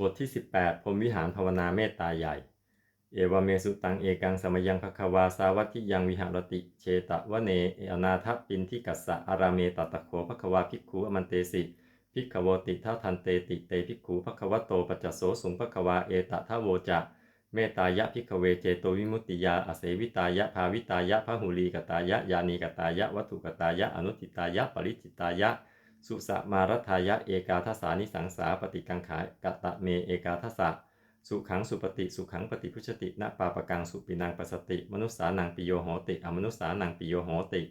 บทที่ 18พรมวิหารภาวนาเมตตาใหญ่ เอวเมสุตังเอกังสมยังภควาสาวัตทิยังวิหารติ เชตวเนอนาทปินทิกัสสะอาราเมตตะโขภควาภิกขุอมันเตสิภิกขโวติท่าทันเตติเตภิกขุภควโตปัจจโสสุงภควาเอตทะโวจะเมตตายะภิกขเวเจโตวิมุตติยาอเสวิตายะภาวิตายะพหุลีกตายะยานีกตายะวัตถุกตายะอนุติตายะปริจิตายะ สุสะมารัฐายะเอกาทัสานิสังสาปฏิกังขายกตะเมเอกาทัสะสุขังสุปฏิสุขังปฏิพุชตินะปาปกังสุปินังปสติ มนุษสานังปิโยโหติ อมนุษสานังปิโยโหติ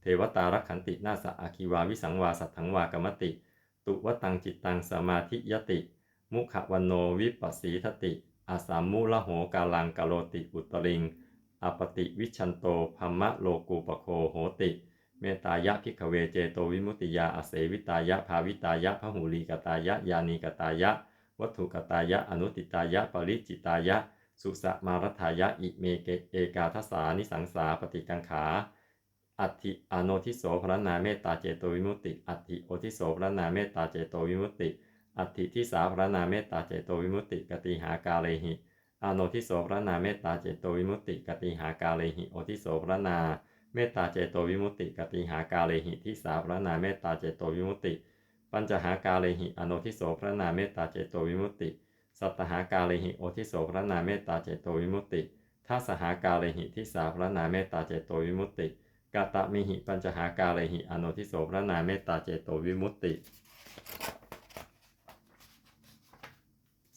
เทวตารักขันตินาสะอาคิวาวิสังวาสัทถังวากรรมติ ตุวตังจิตตังสมาธิยติ มุขวันโนวิปัสสีทติอาสามมุละโหกาลังกาโลติอุตริงอปติวิชันโตพัมมะโลกูปโคโหติ เมตายะพิกเวเจโตวิมุตติยาอเสวิตายะภาวิตายะพหุลีกตายะยานีกตายะ วัตถุกตายะอนุติตายะปริจิตายะ สุสะมารัฐายะอิเมเกเอกาทสานิสังสาปฏิกังขาอัติอโนทิโสพระนาเมตตาเจโตวิมุตติ อัติโอทิโสพระนาเมตตาเจโตวิมุตติ อัติทิสาพระนาเมตตาเจโตวิมุตติกติหากาเลหิอโนทิโสพระนาเมตตาเจโตวิมุตติกติหากาเลหิโอทิโสพระนา เมตตาเจโตวิมุตติกติหากาเลหิทิสาพระนาเมตตาเจโตวิมุตติ ปัญจหากาเลหิอโนทิโสพระนาเมตตาเจโตวิมุตติ สัตหากาเลหิโอทิโสพระนาเมตตาเจโตวิมุตติทัสหากาเลหิทิสาพระนาเมตตาเจโตวิมุตติกาตมิหิปัญจหากาเลหิอโนทิโสพระนาเมตตาเจโตวิมุตติ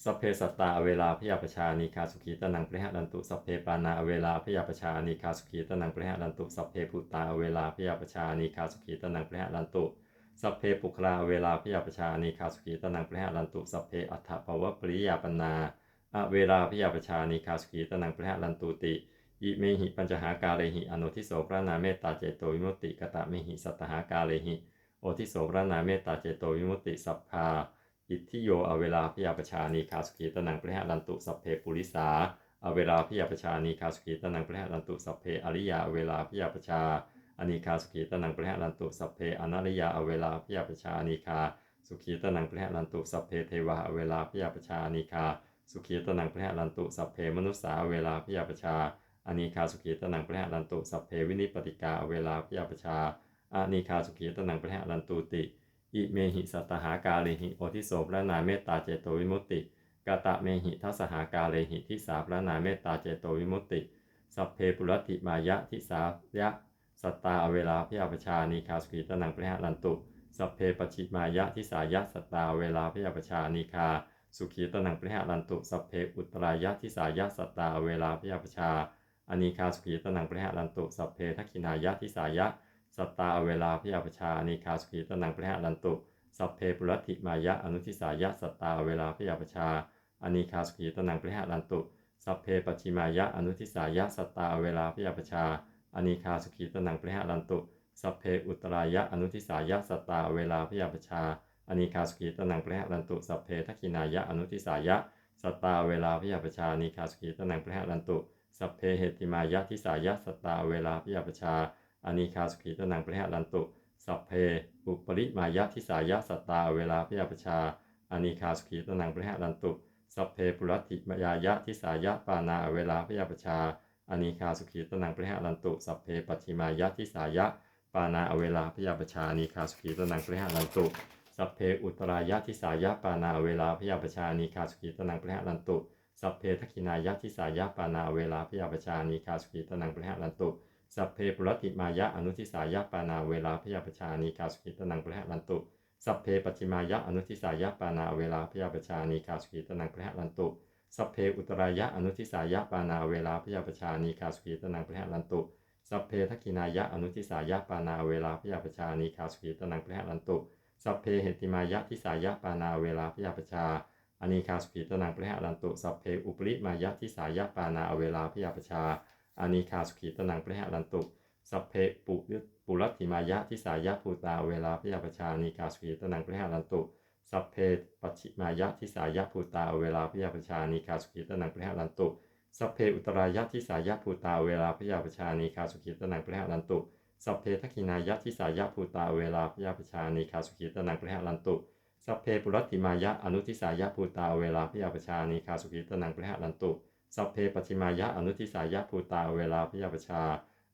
สพเพสัตตาเวลาพยาปชานิคาสุขีตนังปริหะดันตุสัพเพปานาเวลาพยาปชานิคาสุขีตนังปริหะดันตุสัพเพภูตาเวลาพยาปชานิคาสุขีตนังปริหะดันตุสัพเพปุคลาเวลาพยาปชานิคาสุขีตนังปริหะดันตุสัพเพอัฏฐปวปริยาปนาอเวลาพยาปชานิคาสุขีตนังปริหะดันตุติอิเมหิปัญจหากาเลหิอนุทิโสพระนาเมตตาเจโตวิมุตติกตะเมหิสัตตหากาเลหิโอทิโสพระนาเมตตาเจโตวิมุตติสัพพา อิทธิโยอเวลาพยาปชานีคาสุขีตนังปริหรันตุสัพเพปุริสาอเวลาพยาปชานีคาสุขีตนังปริหรันตุสัพเพอริยาอเวลาพยาปชาอานิคาสุขีตนังปริหรันตุสัพเพอนาริยาอเวลาพยาปชานีคาสุขีตนังปริหรันตุสัพเพเทวาอเวลาพยาปชานีคาสุขีตนังปริหะรันตุสัพเพมนุสสาอเวลาพยาปชาอานิคาสุขีตนังปริหะรันตุสัพเพวินิปติกาอเวลาพยาปชาอานิคาสุขีตนังปริหะรันตุติ อิเมหิสัตหากาเลหิโอทิโสพระนาเมตตาเจโตวิมุตติกาตะเมหิทัสหากาเลหิทิสาพระนาเมตตาเจโตวิมุตติ สัพเพปุรติมายะทิสายะสัตตาเวลาพยาปชานีคาสุขีตนังปริหะรันตุ สัพเพปชิมายะทิสายะสัตตาเวลาพยาปชานีคาสุขีตนังปริหะรันตุ สัพเพอุตรายะทิสายะสัตตาเวลาพยาปชาอานีคาสุขีตนังปริหะรันตุ สัพเพทักขินายะทิสายะ สัตตาเวลาพยาปชาอานิคาสุขีตนังปริหะรันตุ สัพเพปุรติมายะอนุทิสายะสัตตาเวลาพยาปชาอนิคาสุขีตนังปริหะรันตุสัพเพปชิมายะอนุทิสายะสัตตาเวลาพยาปชาอนิคาสุขีตนังปริหะรันตุ สัพเพอุตรายะอนุทิสายะสัตตาเวลาพยาปชาอนิคาสุขีตนังปริหะรันตุสัพเพทักขินายะอนุทิสายะสัตตาเวลาพยาปชาอานิคาสุขีตนังปริหะรันตุสัพเพเหติมายะทิสายะสัตตาเวลาพยาปชา อานิคาสุขีตนังปริหะรันตุ สัพเพอุปริมายะทิสายะสัตตาเวลาพยาปชาอานิคาสุขีตนังปริหะรันตุ สัพเพปุรัติมายายะทิสายะปานาเวลาพยาปชาอานิคาสุขีตนังปริหะรันตุ สัพเพปัชิมายะทิสายะปานาเวลาพยาปชาอานิคาสุขีตนังปริหะรันตุสัพเพอุตรายะทิสายะปานาเวลาพยาปชาอนิคาสุขีตนังปริหะรันตุสัพเพทักขินายะทิสายะปานาเวลาพยาปชาอนิคาสุขีตนังปริหะรันตุ สัพเพปุรติมายะอนุทิสายะปานาเวลาพยาปชานีคาสุขิตนังปริหะรันตุสัพเพปัจิมายะอนุทิสายะปานาเวลาพยาปชานีคาสุขิตนังปริหะรันตุสัพเพอุตรายะอนุทิสายะปานาเวลาพยาปชานีคาสุขิตนังปริหะรันตุสัพเพทักินายะอนุทิสายะปานาเวลาพยาปชานีคาสุขิตนังปริหะรันตุสัพเพเหติมายะทิสายะปานาเวลาพยาปชาอานิคาสุขิตนังปริหะรันตุสัพเพอุปริมายะทิสายะปานาเวลาพยาปชา อานิคาสุขิตนังปริหะรันตุ สัพเพปุปุรัติมายะทิสายะภูตาเวลาพยาปชานีกาสุขีตนังปริหารันตุสัพเพปัจฉิมายะทิสายะภูตาเวลาพยาปชานีกาสุขีตนังปริหารันตุสัพเพอุตรายะทิสายะภูตาเวลาพยาปชานีกาสุขีตนังปริหารันตุสัพเพทักินายะทิสายะภูตาเวลาพยาปชานีกาสุขีตนังปริหารันตุสัพเพปุรัติมายะอนุทิสายะภูตาเวลาพยาปชานีคาสุขีตนังปริหารันตุ สัพเพปัจฉิมายะอนุทิสายะภูตาเวลาพยาปชา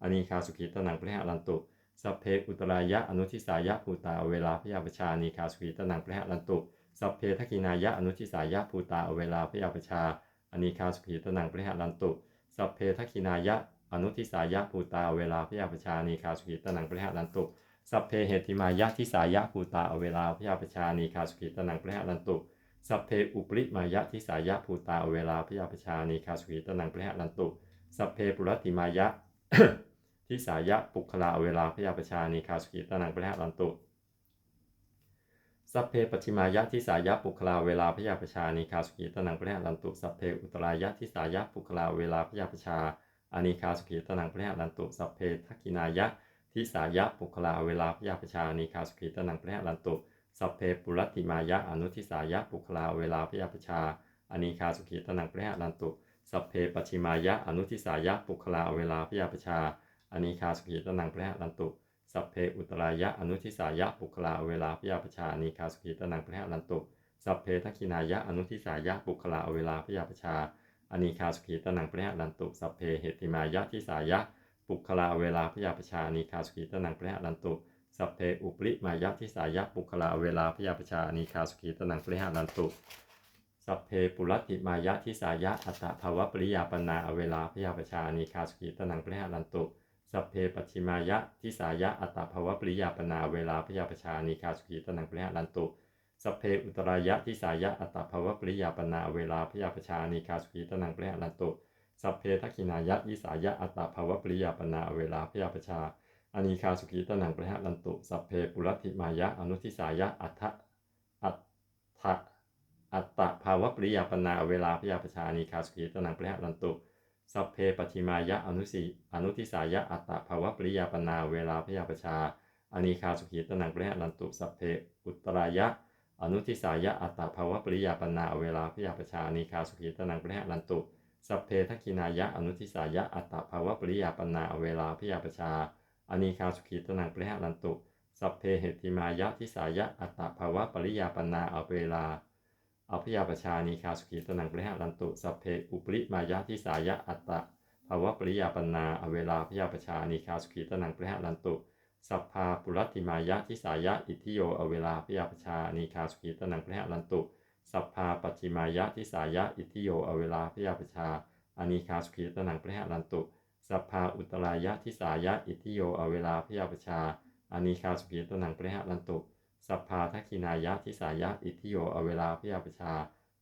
อานีคาสุขีตนังปริหารันตุสัพเพอุตรายะอนุทิสายะภูตาเวลาพยาปชานีคาสุขีตนังปริหารันตุสัพเพทักินายะอนุทิสายะภูตาเวลาพยาปชาอานีคาสุขีตนังปริหารันตุสัพเพทักินายะอนุทิสายะภูตาเวลาพยาปชานีคาสุขีตนังปริหารันตุสัพเพเหติมายะทิสายะภูตาเวลาพยาปชานีคาสุขีตนังปริหารันตุ สัพเพอุปริมายะทิสายะภูตาเวลาพยาปชานีคาสุขีตนังปริหารันตุ สัพเพปุรัติมายะทิสายะปุคลาเวลาพยาปชานีคาสุขีตนังปริหารันตุ สัพเพปชิมายะทิสายะปุคลาเวลาพยาปชานีคาสุขีตนังปริหารันตุ สัพเพอุตรายะทิสายะปุคลาเวลาพยาปชาอานีคาสุขีตนังปริหารันตุสัพเพทักขินายะทิสายะปุคลาเวลาพยาปชานีคาสุขีตนังปริหารันตุ สัพเพปุรัติมายะอนุทิสายะปุคลาเวลาพยาปชาอนีคาสุขีตนังปริหารันตุ สัพเพปชิมายะอนุทิสายะปุคลาเวลาพยาปชาอนีคาสุขีตนังปริหารันตุ สัพเพอุตรายะอนุทิสายะปุคลาเวลาพยาปชาอนีคาสุขีตนังปริหารันตุ สัพเพทักขินายะอนุทิสายะปุคลาเวลาพยาปชาอนีคาสุขีตนังปริหารันตุ สัพเพเหติมายะทิสายะปุคลาเวลาพยาปชาอนีคาสุขีตนังปริหารันตุ สัพเพอุปริมายะทิสายะปุคลาเวลาพยาปชานีคาสุขีตนังปริหารันตุ สัพเพปุรัตติมายะทิสายะอัตตภาวะปริยาปนาเวลาพยาปชานีคาสุขีตนังปริหารันตุ สัพเพปัจฉิมายะทิสายะอัตตภาวะปริยาปนาเวลาพยาปชานีคาสุขีตนังปริหารันตุ สัพเพอุตรายะทิสายะอัตตภาวะปริยาปนาเวลาพยาปชานีคาสุขีตนังปริหารันตุ สัพเพทักขินายะยิสายะอัตตภาวะปริยาปนาเวลาพยาปชา อานีคาสุขีตนังปริหารันตุสัพเพปุรัติมายะอนุทิสายะอัตถะอัตถะอัตตภาวะปริยาปนาเวลาพยาปชานีคาสุขีตนังปริหารันตุสัพเพปฏิมายะอนุสีอนุทิสายะอัตตภาวะปริยาปนาเวลาพยาปชาอานีคาสุขีตนังปริหารันตุสัพเพอุตรายะอนุทิสายะอัตตภาวะปริยาปนาเวลาพยาปชานีคาสุขีตนังปริหารันตุสัพเพทักขินายะอนุทิสายะอัตตภาวะปริยาปนาเวลาพยาปชา อนีคาสุขีตนังปริหารันตุ สัพเพเหติมายะทิสายะอัตตภาวะปริยาปนาเอาเวลาเอาพยาปชานีคาสุขีตนังปริหารันตุ สัพเพอุปริมายะทิสายะอัตตภาวะปริยาปนาเอาเวลาพยาปชานีคาสุขีตนังปริหารันตุสัพพาปุรัติมายะทิสายะอิทิโยเอาเวลาพยาปชานีคาสุขีตนังปริหารันตุสัพพาปัจฉิมายะทิสายะอิทิโยเอาเวลาพยาปชาอานีคาสุขีตนังปริหารันตุ สัพพาอุตรายะทิสายะอิทิโยเอาเวลาพยาปชาอานีคาสุขีตนังปริหารันตุสัพพาทักขินายะทิสายะอิทิโยเอาเวลาพยาปชา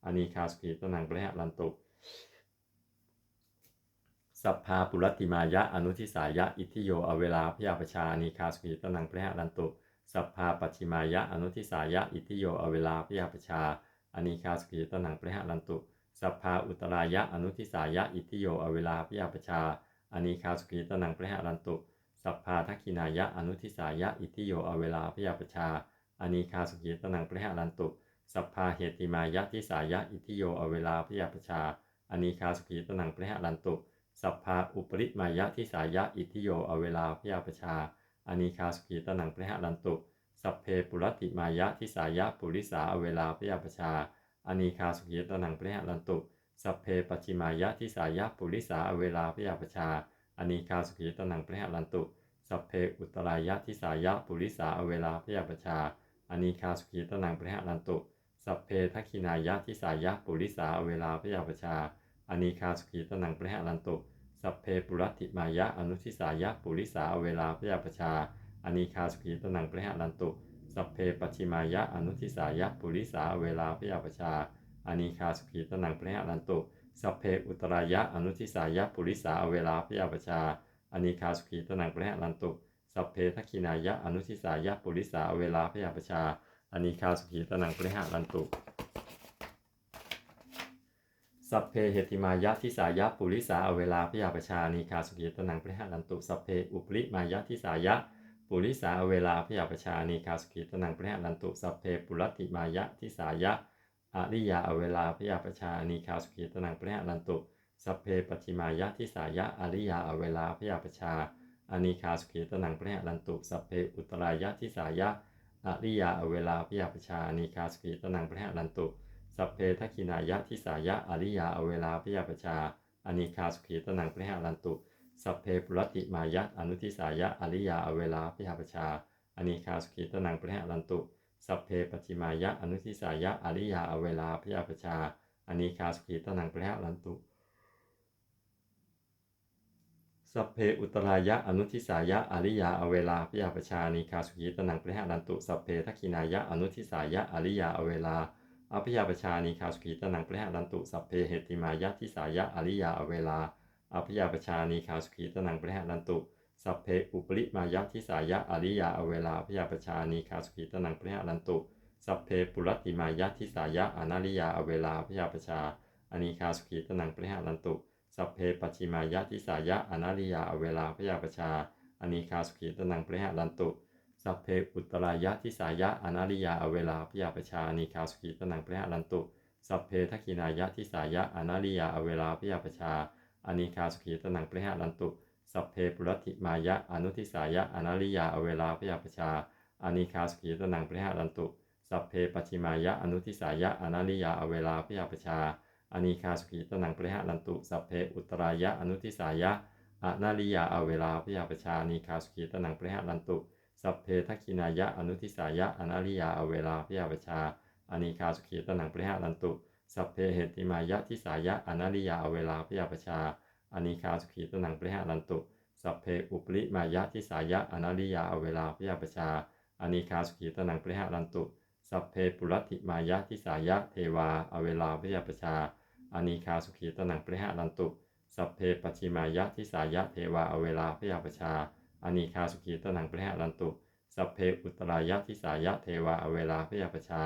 อานีคาสุขีตนังปริหารันตุสัพพาปุรัตติมายะอนุทิสายะอิทิโยเอาเวลาพยาปชาอานีคาสุขีตนังปริหารันตุสัพพาปัจิมายะอนุทิสายะอิทิโยเอาเวลาพยาปชาอานีคาสุขีตนังปริหารันตุสัพพาอุตรายะอนุทิสายะอิทิโยเอาเวลาพยาปชา อานีคาสุขีตนังปริหารันตุ สัพพาทักขินายะอนุทิสายะอิทิโยอเวลาพยาปชาอานีคาสุขีตนังปริหารันตุ สัพพาเหติมายะทิสายะอิทิโยอเวลาพยาปชาอานีคาสุขีตนังปริหารันตุ สัพพาอุปริมายะทิสายะอิทิโยอเวลาพยาปชาอานีคาสุขีตนังปริหารันตุ สัพเพปุรติมายะทิสายะปุริสาอเวลาพยาปชาอานีคาสุขีตนังปริหารันตุ สัพเพปัจฉิมายะทิสายะปุริสาเอเวลาพยาปชาอานีคาสุขีตนังปริหารันตุ สัพเพอุตรายะทิสายะปุริสาเอเวลาพยาปชาอานีคาสุขีตนังปริหารันตุ สัพเพทักขินายะทิสายะปุริสาเอเวลาพยาปชาอานีคาสุขีตนังปริหารันตุ สัพเพปุรัติมายะอนุทิสายะปุริสาเอเวลาพยาปชาอานีคาสุขีตนังปริหารันตุ สัพเพปัจฉิมายะอนุทิสายะปุริสาเอเวลาพยาปชา อานีคาสุขีตนังปริหารันตุสัพเพอุตรายะอนุทิสายะปุริสาเวลาพยาปชาอานีคาสุขีตนังปริหารันตุสัพเพทักขินายะอนุทิสายะปุริสาเวลาพยาปชาอานีคาสุขีตนังปริหารันตุสัพเพเหติมายะทิสายะปุริสาเอเวลาพยาปชานีคาสุขีตนังปริหารันตุสัพเพอุปริมายะทิสายะปุริสาเอเวลาพยาปชานีคาสุขีตนังปริหารันตุสัพเพปุรัตติมายะทิสายะ อริยาเอเวลาพยาประชานีคาสุขีตนังปริหารันตุ สัพเพปัิมายะทิสายะอริยาเอเวลาพยาประชาอานีคาสุขีตนังปริหารันตุ สัพเพอุตรายะทิสายะอริยาอเวลาพยาประชานิคาสุขีตนังพระหรันตุ สัพเพทักินายะทิสายะอริยาอเวลาพยาประชาอนิคาสุขีตนังพระหรันตุ สัพเพปุรติมายะอนุทิสายะอริยาอเวลาพยาประชาอนิคาสุขีตนังพระหรันตุ สัพเพปจิมายะอนุทิสายะอริยาอเวลาพยาปชาอนิคาสุขีตนังพระหรันตุ สัพเพอุตรายะอนุทิสายะอริยาอเวลาพยาปชานิคาสุขีตนังพระหรันตุ สัพเพทักขินายะอนุทิสายะอริยาอเวลาอภิยาปชานิคาสุขีตนังพระหรันตุ สัพเพเหติมายะทิสายะอริยาอเวลาอภิยาปชานิคาสุขีตนังพระหรันตุ สัพเพอุปริมายะทิสายะอริยาอเวลาพยาปชานิคาสุขีตนังพระหรันตุ สัพเพปุรติมายะทิสายะอนาริยาอเวลาพยาปชาอนิคาสุขีตนังพระหรันตุ สัพเพปัจฉิมายะทิสายะอนาริยาอเวลาพยาปชาอนิคาสุขีตนังพระหรันตุสัพเพอุตรายะทิสายะอนาริยาอเวลาพยาปชานิคาสุขีตนังพระหรันตุ สัพเพทักขินายะทิสายะอนาริยาอเวลาพยาปชาอนิคาสุขีตนังพระหรันตุ สัพเพปุรติมายะอนุทิสายะอนาริยาอเวลาพยาปชาอนิคาสุขีตนังพระหรันตุ สัพเพปัจฉิมายะอนุทิสายะอนาริยาอเวลาพยาปชาอนิคาสุขีตนังพระหรันตุ สัพเพอุตรายะอนุทิสายะอนาริยาอเวลาพยาปชาอนิคาสุขีตนังพระหรันตุ สัพเพทักขินายะอนุทิสายะอนาริยาอเวลาพยาปชาอนิคาสุขีตนังพระหรันตุ สัพเพเหติมายะทิสายะอนาริยาอเวลาพยาปชา อนิคาสุขีตนังพระหรันตุ สัพเพอุปริมายะทิสายะอนาริยาอเวลาพยาปชาอนิคาสุขีตนังพระหรันตุ สัพเพปุรติมายะทิสายะเทวาอเวลาพยาปชาอนิคาสุขีตนังพระหรันตุ สัพเพปัจฉิมายะทิสายะเทวาอเวลาพยาปชาอนิคาสุขีตนังพระหรันตุ สัพเพอุตรายะทิสายะเทวาอเวลาพยาปชา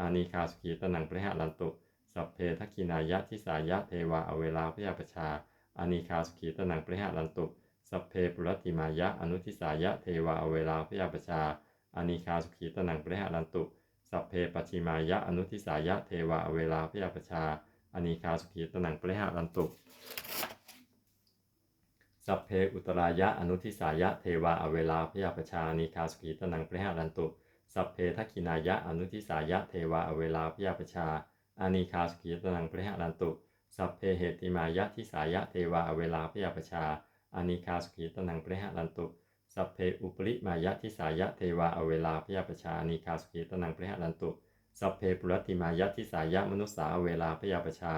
อานิคาสุขีตนังพระหรันตุ สัพเพทักขินายะทิสายะเทวาอเวลาพยาปชา อานิคาสุขีตนังพระหารันตุสัพเพปุรติมายะอนุทิสายะเทวาเวลาพยาปชาอานิคาสุขีตนังพระหารันตุสัพเพปัชิมายะอนุทิสายะเทวาเวลาพยาปชาอานิคาสุขีตนังพระหารันตุสัพเพอุตรายะอนุทิสายะเทวาอเวลาพยาปชานิคาสุขีตนังพระหารันตุสัพเพทักขินายะอนุทิสายะเทวาอเวลาพยาปชาอานิคาสุขีตนังพระหารันตุ สัพเพเหติมายะทิสายะเทวาเวลาพยาปชาอานิคาสุขีตนังพระหรันตุสัพเพอุปริมายะทิสายะเทวาเวลาพยาปชาอานิคาสุขีตนังพระหรันตุสัพเพปุรัติมายะทิสายะมนุสสาเวลาพยาปชา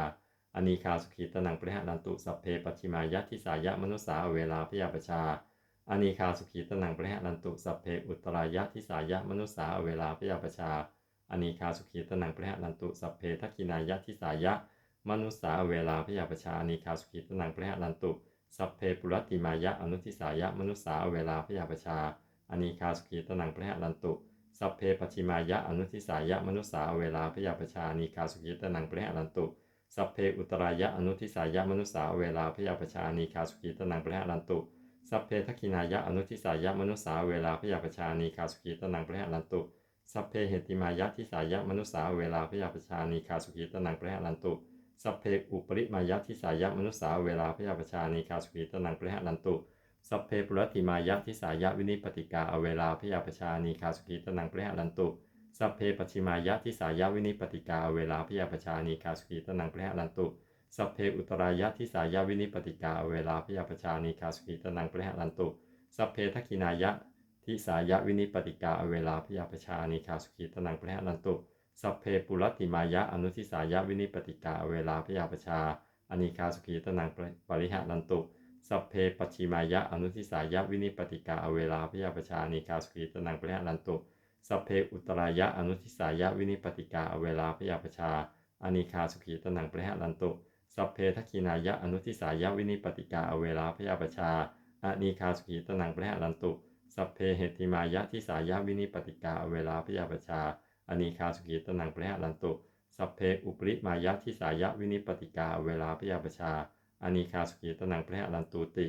อานิคาสุขีตนังพระหรันตุสัพเพปัจฉิมายะทิสายะมนุสสาเวลาพยาปชาอานิคาสุขีตนังพระหรันตุสัพเพอุตรายะทิสายะมนุสสาเวลาพยาปชาอานิคาสุขีตนังพระหรันตุสัพเพทักขินายะทิสายะ มนุสสาเวลาพยาปชาอานิคาสุขีตนังพระหรันตุ สัพเพปุรติมายะอนุทิสายะมนุสสาเวลาพยาปชาอนิคาสุขีตนังพระหรันตุ สัพเพปัจฉิมายะอนุทิสายะมนุสสาเวลาพยาปชานิคาสุขิตนังพระหรันตุ สัพเพอุตรายะอนุทิสายะมนุสสาเวลาพยาปชานิคาสุขิตนังพระหรันตุ สัพเพทักขินายะอนุทิสายะมนุสสาเวลาพยาปชานิคาสุขิตนังพระหรันตุ สัพเพเหติมายะทิสายะมนุสสาเวลาพยาปชานิคาสุขิตนังพระหรันตุ สัพเพอุปริมายะทิสายะมนุสสาเวลาพยาประชานิคาสุขิตนังพระหรันตุสัพเพปุรติมายะทิสายะวินิปติกาอเวลาพยาประชานีคาสุขีตนังพระหรันตุสัพเพปัจฉิมายะทิสายะวินิปติกาอเวลาพยาประชานีคาสุขีตนังพระหรันตุสัพเพอุตรายะทิสายะวินิปติกาอเวลาพยาประชานีคาสุขีตนังพระหรันตุสัพเพทักินายะทิสายะวินิปติกาอเวลาพยาประชานีคาสุขีตนังพระหรันตุ สัพเพปุรติมายะอนุทิสายะวินิปติกาเวลาพยาประชาอนิคาสุขีตนังปริหะรันตุสัพเพปัจฉิมายะอนุทิสายะวินิปติกาอเวลาพยาประชานิคาสุขีตนังปริหารันตุสัพเพอุตรายะอนุทิสายะวินิปติกาอเวลาพยาประชาอนิคาสุขีตนังปริหารันตุสัพเพทักขินายะอนุทิสายะวินิปติกาอเวลาพยาประชาอนิคาสุขีตนังปริหารันตุสัพเพเหติมายะทิสายะวินิปติกาอเวลาพยาประชา อนิคาสุขีตนังปริหารันตุ สัพเพอุปริมายะทิสายะวินิปติกาเวลาพยาปชาอนิคาสุขีตนังพระหรันตุติ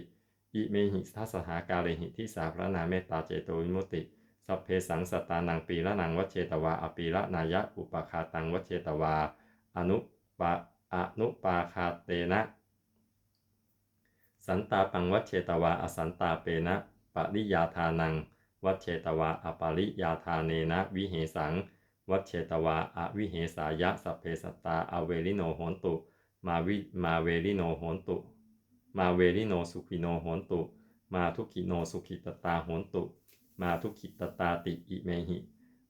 อิเมหิทัสหากาเลหิที่สาพระนาเมตตาเจโตวิมุติ สัพเพสังสตานังปีละนังวัชเชตวาอปีละนายะอุปคาตังวัชเชตวา อนุปะอนุปาคาเตนะสันตาปังวัชเชตวาอสันตาเปนะปริยาทานัง วัชเชตวาอปาริยาธานเนนะ วิเหสัง วัชเชตวาอวิเหสายะสัพเพสตาอเวริโนโหนตุ มาวิมาเวริโนโหนตุ มาเวริโนสุขิโนโหนตุ มาทุกิโนสุขิตตาโหนตุ มาทุกิตตาติอิเมหิ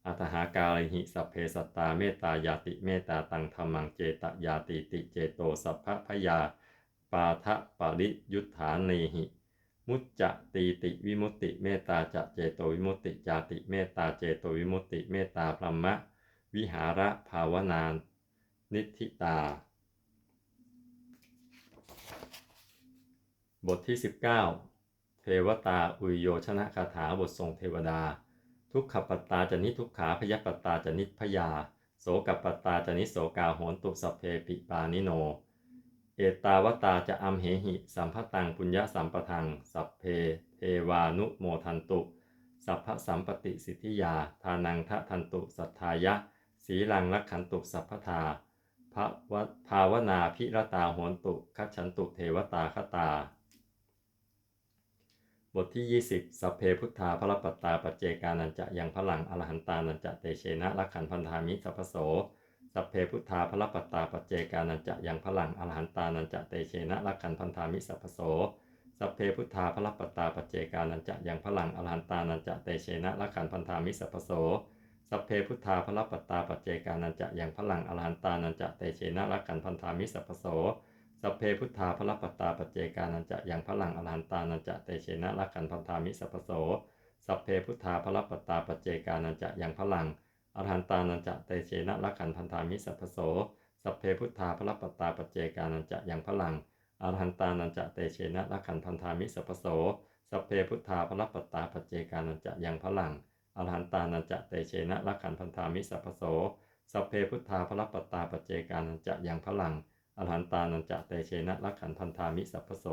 อัตหากาลิหิสัพเพสตาเมตตายาติเมตตาตังธรรมังเจตยาติติเจโตสัพพะพยา ปาทะปริยุทธาเนหิ มุจจะตีติวิมุตติเมตตาจะเจโตวิมุตติจาติเมตตาเจโตวิมุตติเมตตาพรหมะ วิหาระภาวนาน นิธิตา บทที่ 19 เทวตาอุยโยชนะคาถาบททรงเทวดา ทุกขปัตตาจนิทุกขาพยปตาจนิพยา โสกปัตตาจนิโสกาโหนตุสัพเพปิปานิโน เอตาวตาจะอัมเหหิ สัมภตังปุญญสัมปทัง สัพเพเทวานุโมทันตุ สัพพสัมปติสิทธิยา ทานังทะทันตุสัทธายะ สีลังลักขันตุสัพพทาภาวภาวนาพิรตาโหนตุคัจฉันตุเทวตาคตา บทที่ 20 สัพเพพุทธาพระปัตตาปเจกานันจะยังพลังอรหันตานันจะเตเชนะลักขันพันธามิสัพโส สัพเพพุทธาพระปัตตาปัจเจกานันจะยังพลังอรหันตานันจะเตเชนะลักขันพันธามิสัพโสสัพเพพุทธาพระปัตตาปัจเจกานันจะยังพลังอรหันตานันจะเตเชนะลักขันพันธามิสัพโสสัพเพพุทธาพระปัตตาปัจเจกานันจะยังพลังอรหันตานันจะเตเชนะลักขันพันธามิสัพโสสัพเพพุทธาพระปัตตาปัจเจกานันจะยังพลังอรหันตานันจะเตเชนะลักขันพันธามิสัพโสสัพเพพุทธาพระปัตตาปัจเจกานันจะยังพลัง อรหันตานันจะเตเชนะลักขันพันธามิสัพพโสสัพเพพุทธาพระปัตตาปัจเจกานันจะอยังพลังอรหันตานันจะเตเชนะลักขันพันธามิสัพพโสสัพเพพุทธาพระปัตตาปัจเจกานันจะอยังพลังอรหันตานันจะเตเชนะลักขันพันธามิสัพพโสสัพเพพุทธาพระปัตตาปัจเจกานันจะอยังพลังอรหันตานันจะเตเชนะลักขันพันธามิสัพโส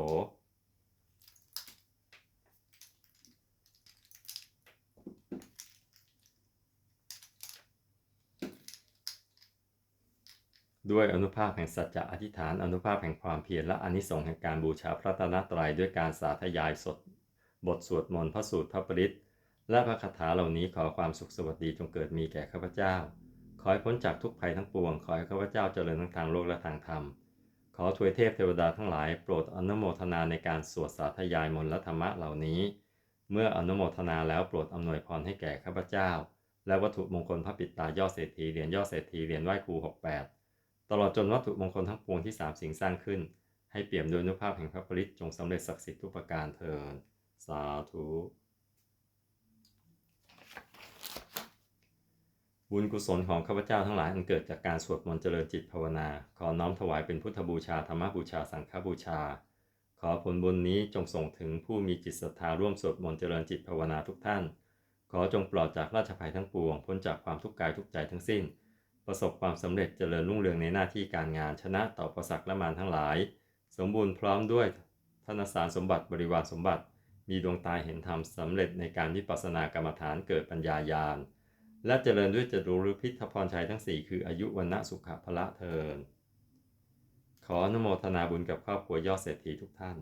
ด้วยอนุภาพแห่งสัจจะอธิษฐานอนุภาพแห่งความเพียรและอนิสงส์แห่งการบูชาพระตนตรัยด้วยการสาธยายสด บทสวดมนต์พระสูตรพระปริตและพระคาถาเหล่านี้ขอความสุขสวัสดีจงเกิดมีแก่ข้าพเจ้า ขอให้พ้นจากทุกภัยทั้งปวง ขอให้ข้าพเจ้าเจริญทั้งทางโลกและทางธรรม ขอทวยเทพเทวดาทั้งหลายโปรดอนุโมทนาในการสวดสาธยายมนต์และธรรมะเหล่านี้ เมื่ออนุโมทนาแล้วโปรดอำนวยพรให้แก่ข้าพเจ้า และวัตถุมงคลพระปิดตายอดเศรษฐีเหรียญยอดเศรษฐีเหรียญไหว้ครู68 ตลอดจนวัตถุมงคลทั้งปวงที่สามสิ่งสร้างขึ้น ให้เปี่ยมด้วยนุภาพแห่งพระปริตจงสำเร็จศักดิ์สิทธิ์ทุกประการเทินสาธุบุญกุศลของข้าพเจ้าทั้งหลายอันเกิดจากการสวดมนต์เจริญจิตภาวนา ขอน้อมถวายเป็นพุทธบูชาธรรมบูชาสังฆบูชา ขอผลบุญนี้จงส่งถึงผู้มีจิตศรัทธาร่วมสวดมนต์เจริญจิตภาวนาทุกท่าน ขอจงปลอดจากราชภัยทั้งปวงพ้นจากความทุกข์กายทุกใจทั้งสิ้น ประสบความสำเร็จเจริญรุ่งเรืองในหน้าที่การงานชนะต่อประสักและมารทั้งหลาย สมบูรณ์พร้อมด้วยธนสารสมบัติบริวารสมบัติ มีดวงตาเห็นธรรมสำเร็จในการวิปัสสนากรรมฐานเกิดปัญญาญาณ และเจริญด้วยจตุรพิทพรชัยทั้ง 4 คืออายุวันนะสุขภละเทินขออนุโมทนาบุญกับครอบครัวยอดเศรษฐีทุกท่าน